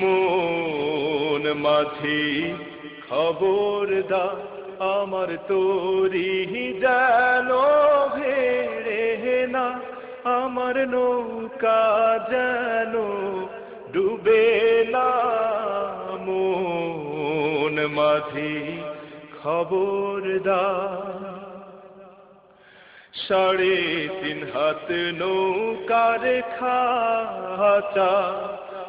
মন মাঝি খবর দা, আমার তোরি যেন ভেড়ে না, আমার নৌকা যেন ডুবে না। মন মাঝি খবর দা, সাড়ে তিন হাত নৌকার খাচা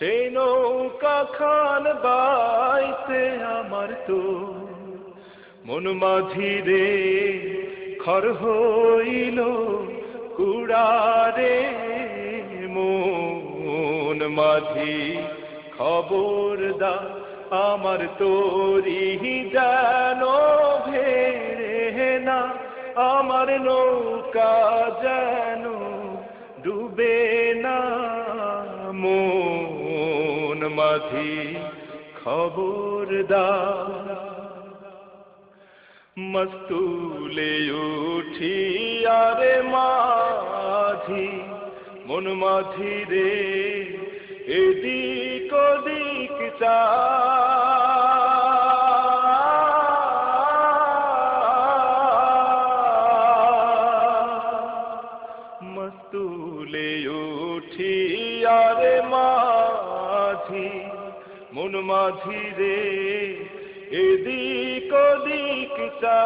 সেই নৌকা খান বাইতে আমার তো। মন মাঝি রে খর হইল কুড়ারে। মন মাঝি খবর দা আমার তোরি যেন ভেড়ে না। আমার নৌকা যেন ডুবে মাঝি খবর দা মস্তুলে উঠি আরে মাঝি মন মাঝি রে এদিক ওদিক চা মস্তুলে উঠি, আরে মাঝি, মন মাঝি রে, এদিক ওদিক চা।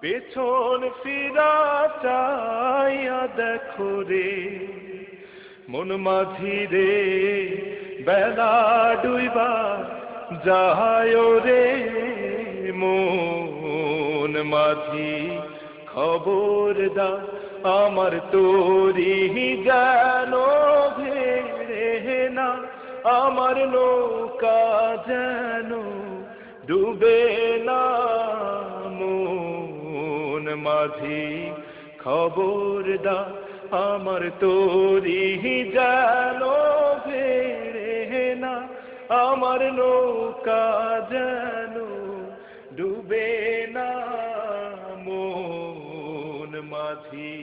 পেছন ফিরা চাইয়া দেখো রে, মন মাঝি রে, বেলা ডুইবা যায় রে মন মাঝি খবর দা আমার তোরি যেন ভেড়ে না, আমার নৌকা যেন ডুবে না। মন মাঝি খবর দা আমার তোরি যেন ভেড়ে না আমার নৌকা যেন ডুবে না মন মাঝি